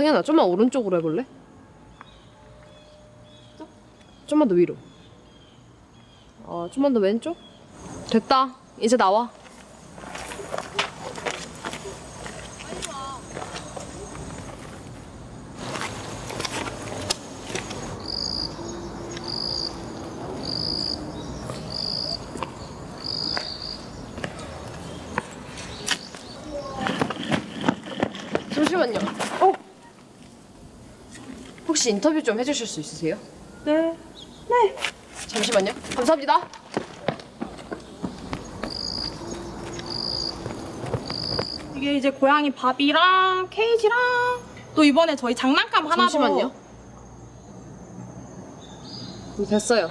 승현아 좀만 오른쪽으로 해볼래? 좀만 더 위로. 어 좀만 더 왼쪽? 됐다. 이제 나와. 잠시만요. 어? 혹시 인터뷰 좀 해주실 수 있으세요? 네. 잠시만요. 감사합니다. 이게 이제 고양이 밥이랑 케이지랑 또 이번에 저희 장난감 하나 잠시만요. 음, 됐어요.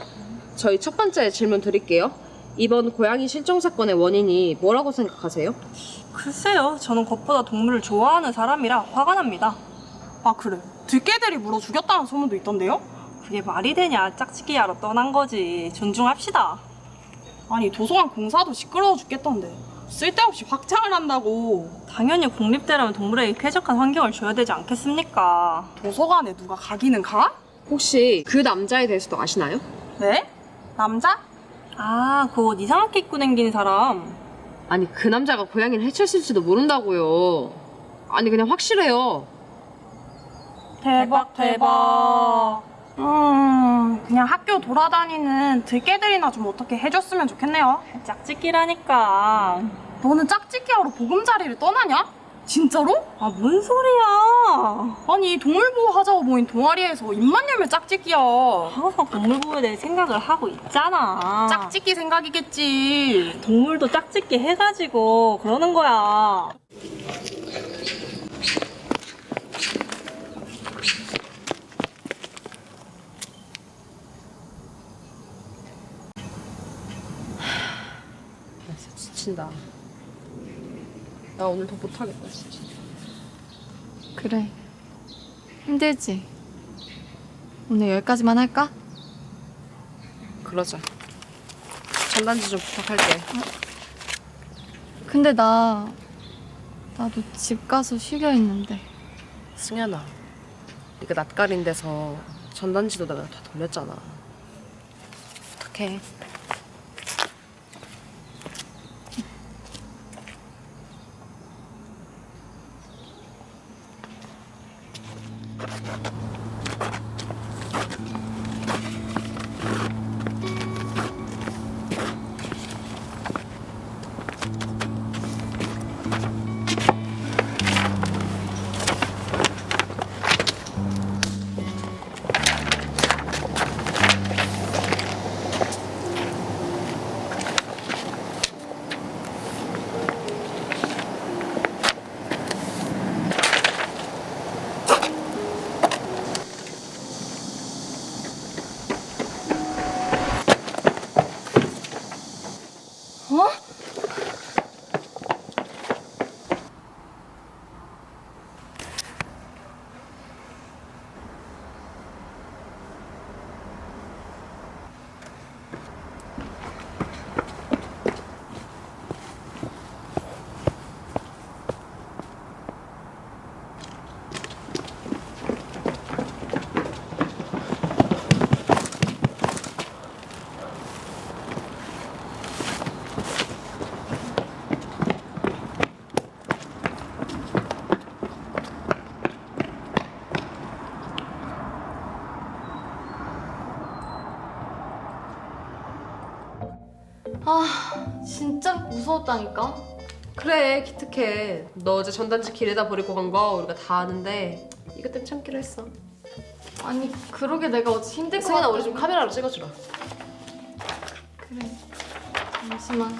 저희 첫 번째 질문 드릴게요. 이번 고양이 실종 사건의 원인이 뭐라고 생각하세요? 글쎄요. 저는 것보다 동물을 좋아하는 사람이라 화가 납니다. 아 그래. 들깨들이 물어 죽였다는 소문도 있던데요? 그게 말이 되냐. 짝짓기 하러 떠난 거지. 존중합시다. 아니 도서관 공사도 시끄러워 죽겠던데. 쓸데없이 확장을 한다고. 당연히 공립대라면 동물에게 쾌적한 환경을 줘야 되지 않겠습니까? 도서관에 누가 가기는 가? 혹시 그 남자에 대해서도 아시나요? 네? 남자? 아, 그 옷 이상하게 입고 다니는 사람. 아니 그 남자가 고양이를 해쳤을지도 모른다고요. 아니 그냥 확실해요. 대박, 대박. 음, 그냥 학교 돌아다니는 들깨들이나 좀 어떻게 해줬으면 좋겠네요. 짝짓기라니까. 너는 짝짓기 하러 보금자리를 떠나냐? 진짜로? 아, 뭔 소리야. 아니, 동물보호 하자고 모인 동아리에서 입만 열면 짝짓기야. 항상 동물보호에 대해 생각을 하고 있잖아. 짝짓기 생각이겠지. 동물도 짝짓기 해가지고 그러는 거야. 지친다. 나 오늘 더 못하겠다 진짜. 그래. 힘들지? 오늘 여기까지만 할까? 그러자. 전단지 좀 부탁할게. 근데 나 나도 집 가서 쉬려 했는데 승현아, 네가 낯가린 데서 전단지도 내가 다 돌렸잖아. 어떡해. 무서웠다니까 그래, 기특해. 너 어제 전단지 길에다 버리고 간 거 우리가 다 아는데 이것 때문에 참기로 했어. 아니 그러게 내가 어제 힘들 것 승현아, 우리 좀 카메라로 찍어주라. 그래 잠시만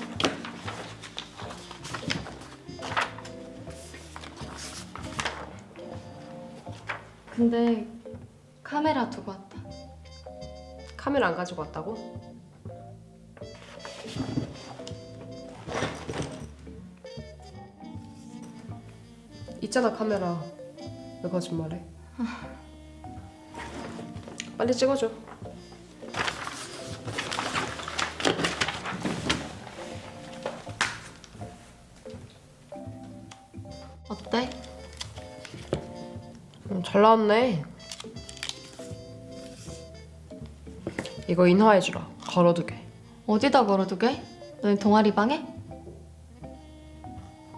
근데 카메라 두고 왔다 카메라 안 가지고 왔다고? 있잖아 카메라 왜 거짓말해? 빨리 찍어줘 어때? 응잘 나왔네. 이거 인화해주라. 걸어두게. 어디다 걸어두게? 너네 동아리 방에?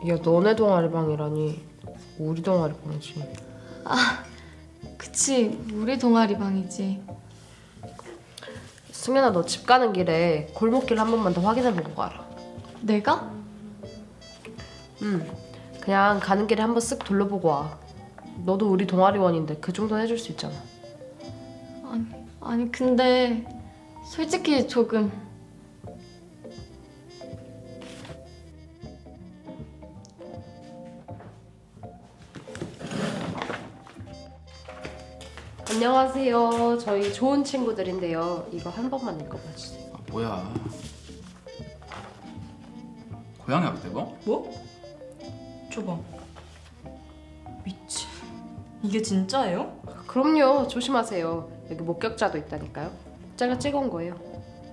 야, 너네 동아리 방이라니. 우리 동아리 방이지. 그치 우리 동아리 방이지 승현아, 너 집 가는 길에 골목길 한 번만 더 확인해보고 가라. 내가? 응. 그냥 가는 길에 한번 쓱 둘러보고 와. 너도 우리 동아리원인데 그 정도는 해줄 수 있잖아. 아니, 아니 근데 솔직히 조금 안녕하세요. 저희 좋은 친구들인데요. 이거 한 번만 읽어봐 주세요. 아, 뭐야? 고양이 학대가? 뭐? 줘봐. 미치. 이게 진짜예요? 그럼요. 조심하세요. 여기 목격자도 있다니까요. 제가 찍어온 거예요.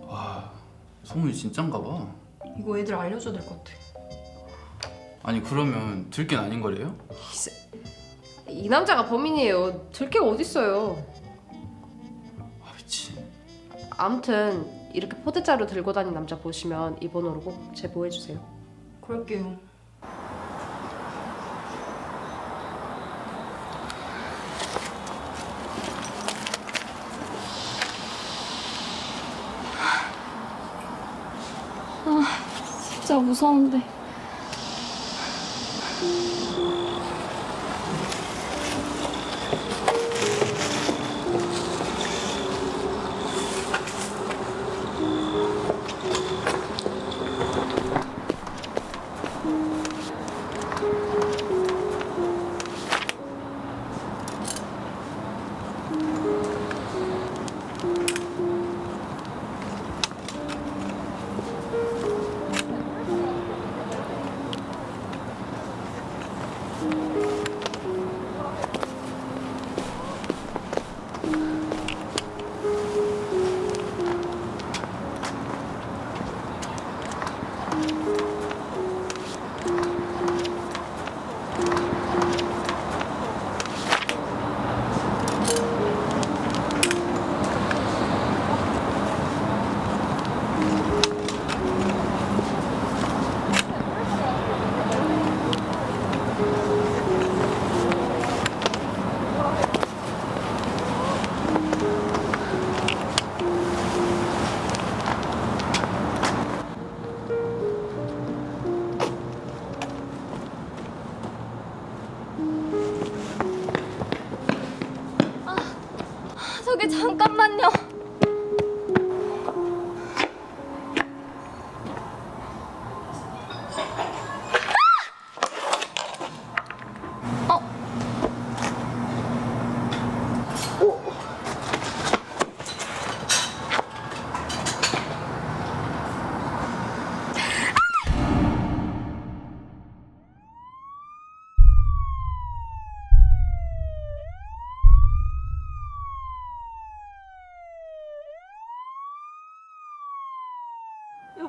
와, 소문이 진짠가 봐. 이거 애들 알려줘야 될 것 같아. 아니 그러면 들긴 아닌 거래요? 이 남자가 범인이에요. 들게 어딨어요. 아 미친. 아무튼 이렇게 포대자루 들고 다니는 남자 보시면 이 번호로 꼭 제보해 주세요. 그럴게요. 진짜 무서운데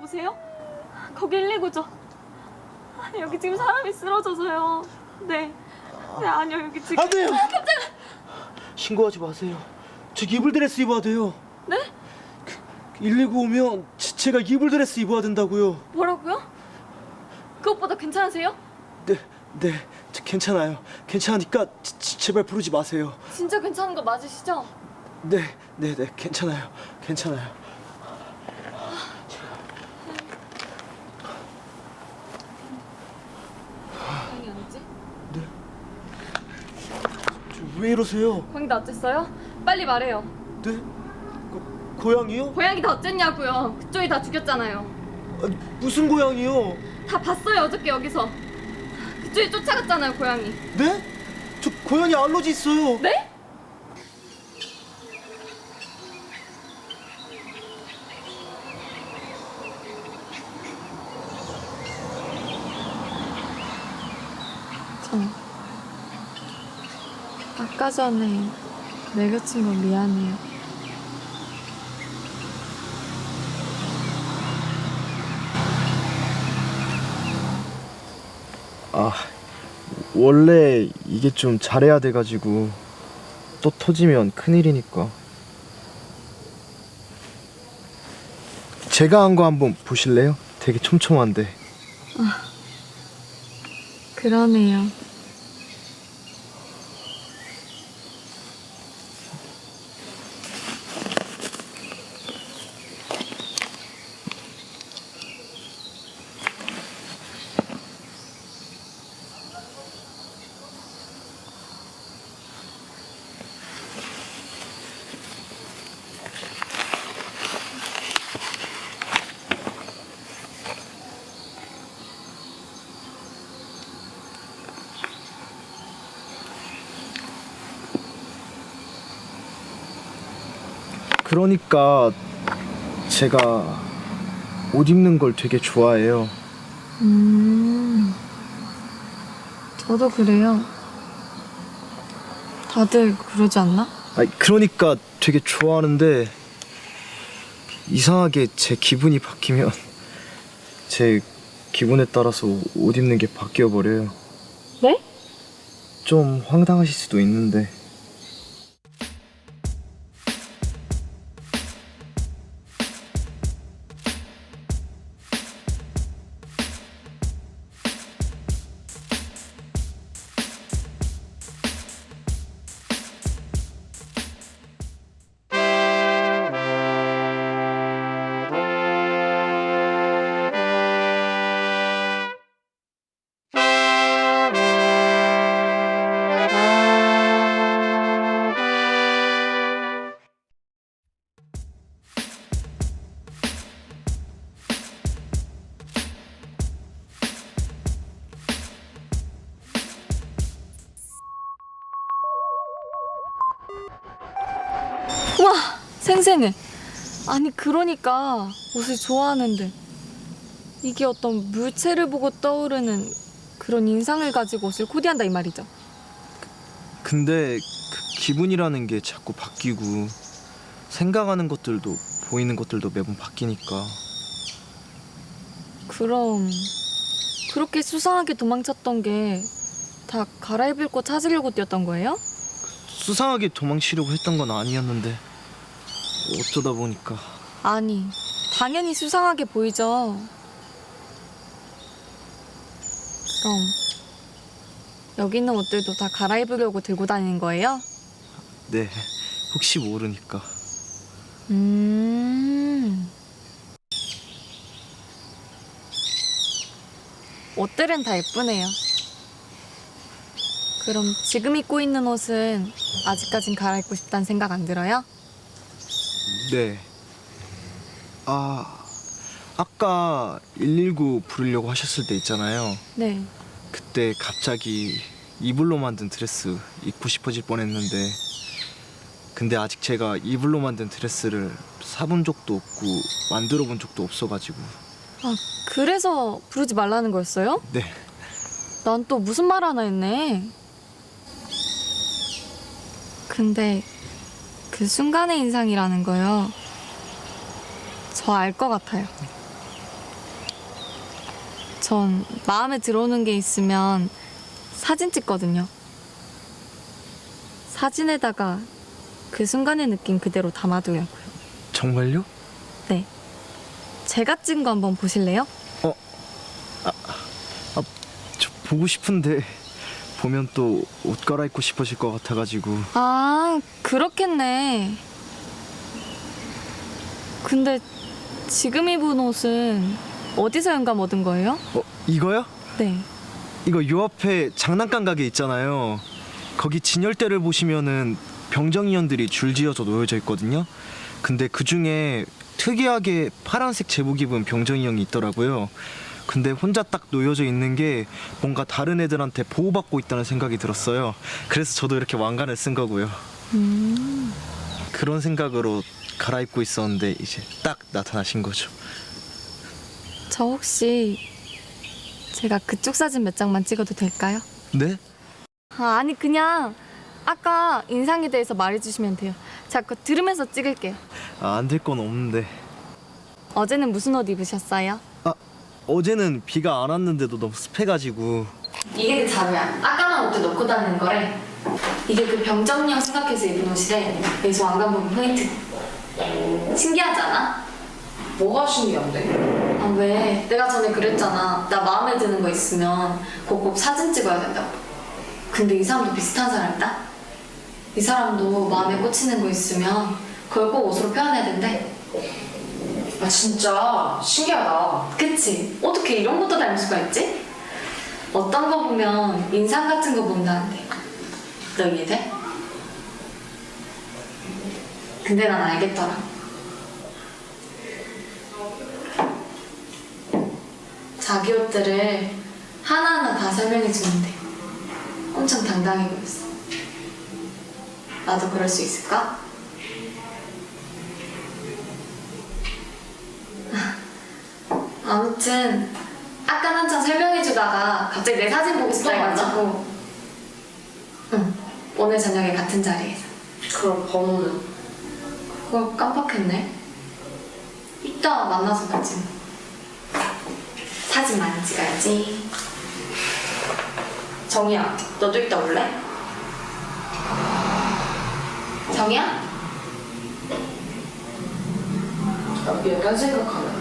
보세요? 거기 119죠? 여기 지금 사람이 쓰러져서요 네. 네 아니요 여기 지금 안 돼요. 신고하지 마세요. 저 이불 드레스 입어야 돼요. 네? 119 오면 지- 제가 이불 드레스 입어야 된다고요. 뭐라고요? 그것보다 괜찮으세요? 네, 네, 저 괜찮아요. 괜찮으니까 지- 지- 제발 부르지 마세요. 진짜 괜찮은 거 맞으시죠? 네, 네, 네, 괜찮아요. 괜찮아요. 고양이 어디지? 저 왜 이러세요? 고양이 다 어쨌어요? 빨리 말해요 네? 고, 고양이요? 고양이 다 어쨌냐고요 그쪽이 다 죽였잖아요 아, 무슨 고양이요? 다 봤어요 어저께 여기서 그쪽이 쫓아갔잖아요 고양이 네? 저 고양이 알러지 있어요. 네? 전 아까 전에 내려친 거 미안해요. 아, 원래 이게 좀 잘해야 돼가지고 또 터지면 큰일이니까. 제가 한 거 한번 보실래요? 되게 촘촘한데. 그러네요. 그러니까 제가 옷 입는 걸 되게 좋아해요. 음, 저도 그래요. 다들 그러지 않나? 아니, 그러니까 되게 좋아하는데 이상하게 제 기분이 바뀌면 제 기분에 따라서 옷 입는 게 바뀌어 버려요. 네? 좀 황당하실 수도 있는데 생생해. 아니, 그러니까 옷을 좋아하는데 이게 어떤 물체를 보고 떠오르는 그런 인상을 가지고 옷을 코디한다 이 말이죠. 근데 그 기분이라는 게 자꾸 바뀌고 생각하는 것들도 보이는 것들도 매번 바뀌니까 그럼 그렇게 수상하게 도망쳤던 게 다 갈아입을 곳 찾으려고 뛰었던 거예요? 수상하게 도망치려고 했던 건 아니었는데 어쩌다 보니까 아니, 당연히 수상하게 보이죠. 그럼 여기 있는 옷들도 다 갈아입으려고 들고 다니는 거예요? 네 혹시 모르니까 음. 옷들은 다 예쁘네요. 그럼 지금 입고 있는 옷은 아직까진 갈아입고 싶다는 생각 안 들어요? 네. 아, 아까 119 부르려고 하셨을 때 있잖아요. 네. 그때 갑자기 이불로 만든 드레스 입고 싶어질 뻔했는데 근데 아직 제가 이불로 만든 드레스를 사본 적도 없고 만들어 본 적도 없어가지고 아, 그래서 부르지 말라는 거였어요? 네. 난 또 무슨 말 하나 했네. 근데 그 순간의 인상이라는 거요. 저 알 것 같아요. 전 마음에 들어오는 게 있으면 사진 찍거든요. 사진에다가 그 순간의 느낌 그대로 담아두려고요. 정말요? 네. 제가 찍은 거 한번 보실래요? 저 보고 싶은데 보면 또 옷 갈아입고 싶어질 것 같아가지고 아, 그렇겠네. 근데 지금 입은 옷은 어디서 영감 얻은 거예요? 어 이거요? 네. 이거 요 앞에 장난감 가게 있잖아요. 거기 진열대를 보시면은 병정이원들이 줄지어서 놓여져 있거든요. 근데 그 중에 특이하게 파란색 제복 입은 병정이 형이 있더라고요. 근데 혼자 딱 놓여져 있는 게 뭔가 다른 애들한테 보호받고 있다는 생각이 들었어요. 그래서 저도 이렇게 왕관을 쓴 거고요. 음. 그런 생각으로 갈아입고 있었는데 이제 딱 나타나신 거죠. 저 혹시 제가 그쪽 사진 몇 장만 찍어도 될까요? 네? 아, 아니 그냥 아까 인상에 대해서 말해주시면 돼요. 자, 그 들으면서 찍을게요. 아, 안 될 건 없는데. 어제는 무슨 옷 입으셨어요? 어제는 비가 안 왔는데도 너무 습해가지고 이게 그 자루야. 아까만 옷도 넣고 다니는 거래. 이게 그 병정령 생각해서 입은 옷이래. 여기서 왕관 보면 포인트. 신기하지 않아? 뭐가 신기한데? 아, 왜? 내가 전에 그랬잖아. 나 마음에 드는 거 있으면 꼭꼭 사진 찍어야 된다고. 근데 이 사람도 비슷한 사람이다? 이 사람도 마음에 꽂히는 거 있으면 그걸 꼭 옷으로 표현해야 된대. 아 진짜 신기하다. 그치? 어떻게 이런 것도 닮을 수가 있지? 어떤 거 보면 인상 같은 거 본다는데. 너 이해돼? 근데 난 알겠더라. 자기 옷들을 하나하나 다 설명해 주는데 엄청 당당해 보였어. 나도 그럴 수 있을까? 아무튼 아까 한참 설명해 주다가 갑자기 내 사진 보고 싶다 해가지고 응 오늘 저녁에 같은 자리에서 그럼 번호는? 그걸 깜빡했네 이따 만나서 보지 뭐. 사진 많이 찍어야지 정이야 너도 이따 올래? 정이야? 나 약간 생각하네.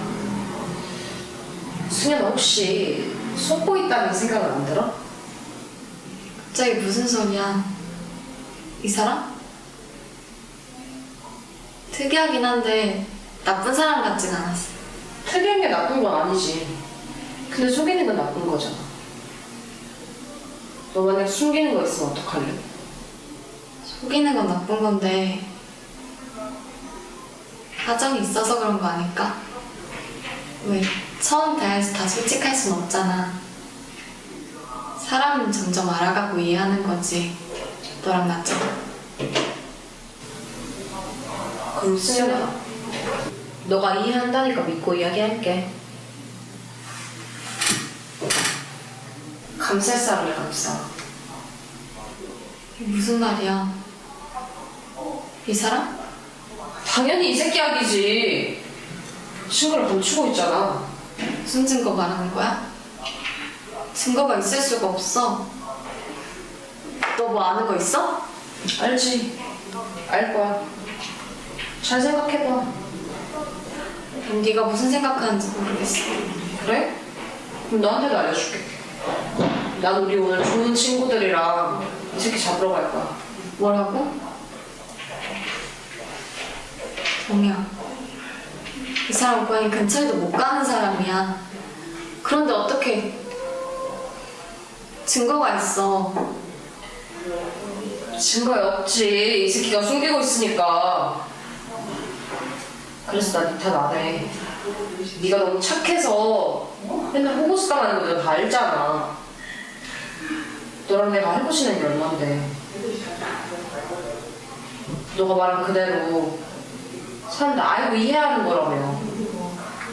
승현아 혹시 속고 있다는 생각은 안 들어? 갑자기 무슨 소리야 이 사람? 특이하긴 한데 나쁜 사람 같진 않았어 특이한 게 나쁜 건 아니지. 근데 속이는 건 나쁜 거잖아. 너 만약 숨기는 거 있으면 어떡할래? 속이는 건 나쁜 건데 사정이 있어서 그런 거 아닐까? 왜 처음 대화에서 다 솔직할 순 없잖아 사람은 점점 알아가고 이해하는 거지 너랑 나처럼 그럼 승현아, 너가 이해한다니까 믿고 이야기할게. 감쌀 사람을 감싸. 이게 무슨 말이야 이 사람? 당연히 이 새끼 약이지. 친구를 감추고 있잖아. 무슨 증거 말하는 거야? 증거가 있을 수가 없어 너 뭐 아는 거 있어? 알지. 알 거야. 잘 생각해봐. 그럼 네가 무슨 생각하는지 모르겠어 그래? 그럼 너한테도 알려줄게. 난 우리 오늘 좋은 친구들이랑 이 새끼 잡으러 갈 거야. 뭐라고? 정이야. 이 사람 고양이 근처에도 못 가는 사람이야. 그런데 어떻게 증거가 있어? 증거에 없지. 이 새끼가 숨기고 있으니까. 그래서 나니탓안 해. 네가 너무 착해서 맨날 호구수 당하는 거 내가 다 알잖아. 너랑 내가 해보시는 게 얼만데. 너가 말한 그대로 사람들 알고 이해하는 거라며.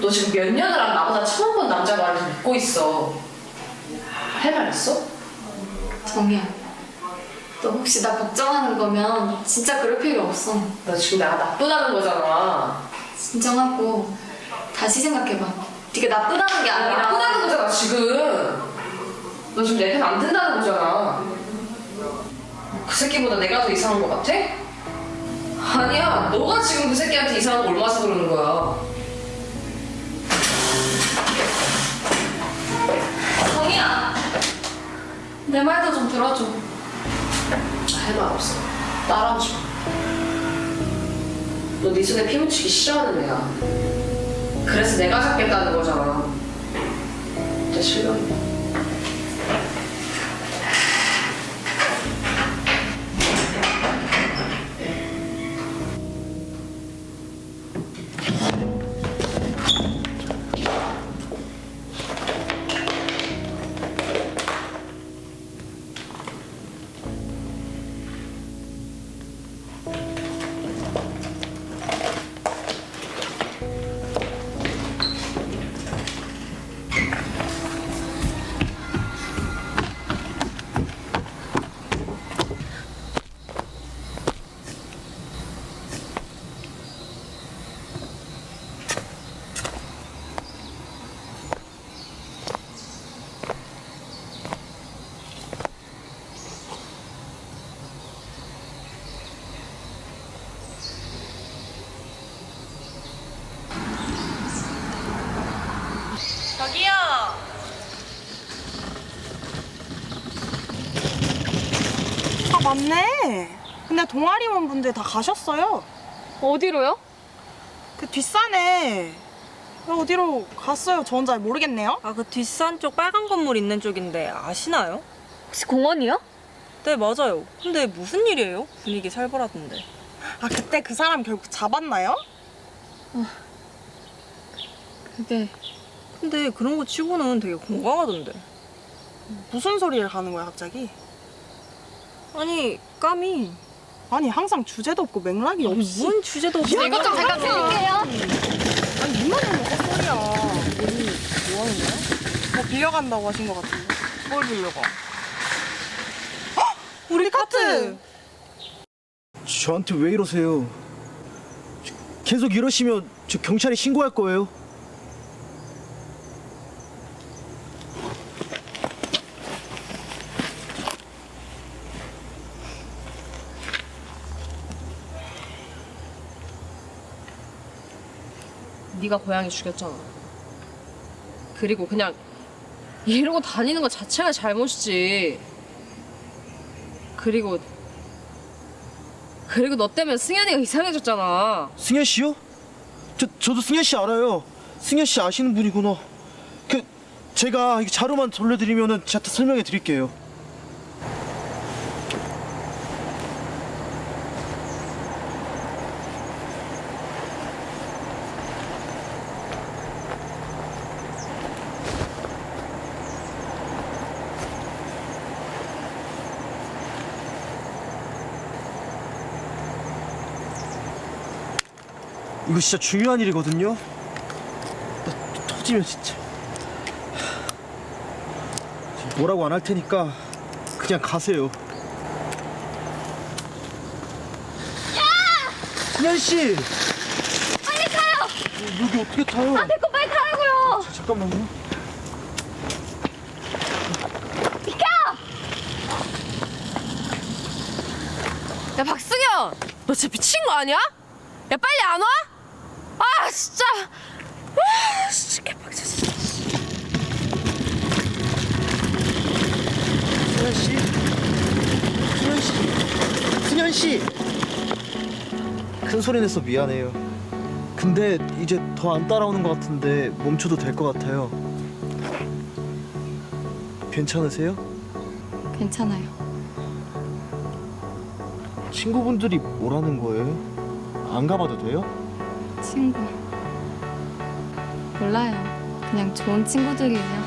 너 지금 몇 년을 한 나보다 처음 본 남자 말을 믿고 있어. 할 말 있어? 정이야. 너 혹시 나 걱정하는 거면 진짜 그럴 필요 없어. 너 지금 내가 나쁘다는 거잖아. 진정하고 다시 생각해봐. 네가 나쁘다는 게 아니라 나쁘다는 거잖아 지금 너 지금 내 편 안 든다는 거잖아 그 새끼보다 내가 더 이상한 거 같아? 아니야. 너가 지금 그 새끼한테 이상한 거 올마서 그러는 거야? 정이야. 내 말도 좀 들어줘. 할 말 없어. 따라오지 마너네 손에 피 묻히기 싫어하는 애야. 그래서 내가 잡겠다는 거잖아. 진짜 실망이야 동아리원 분들 다 가셨어요. 어디로요? 그 뒷산에 어디로 갔어요? 저 혼자 모르겠네요. 아, 그 뒷산 쪽 빨간 건물 있는 쪽인데 아시나요? 혹시 공원이요? 네, 맞아요. 근데 무슨 일이에요? 분위기 살벌하던데. 아 그때 그 사람 결국 잡았나요? 그게 근데 그런 거 치고는 되게 건강하던데. 무슨 소리를 하는 거야 갑자기? 아니, 까미. 아니 항상 주제도 없고 맥락이 없이. 뭔 주제도 없이. 이것 좀 잠깐 드릴게요. 아니 이만한 헛소리야. 뭐 하는 거야? 뭐 빌려간다고 하신 것 같은데. 뭘 빌려가? 우리 카트. 저한테 왜 이러세요? 저- 계속 이러시면 저 경찰에 신고할 거예요. 네가 고양이 죽였잖아. 그리고 그냥 이러고 다니는 것 자체가 잘못이지. 그리고 그리고 너 때문에 승현이가 이상해졌잖아. 승현 씨요? 저 저도 승현 씨 알아요. 승현 씨 아시는 분이구나. 그 제가 이 자료만 돌려드리면은 제가 다 설명해 드릴게요. 이거 진짜 중요한 일이거든요. 나 터- 터지면 진짜. 저 뭐라고 안 할 테니까 그냥 가세요. 승현 씨. 빨리 타요. 여기 어떻게 타요? 아, 내거 빨리 타라고요. 잠깐만요. 야 박승현, 너 진짜 미친 거 아니야? 야 빨리 안 와? 아 진짜. 아 진짜 개빡쳐. 승현 씨. 승현 씨. 승현 씨. 큰 소리 내서 미안해요. 근데 이제 더 안 따라오는 것 같은데 멈춰도 될 것 같아요. 괜찮으세요? 괜찮아요. 친구분들이 뭐라는 거예요? 안 가봐도 돼요? 친구. 몰라요. 그냥 좋은 친구들이에요.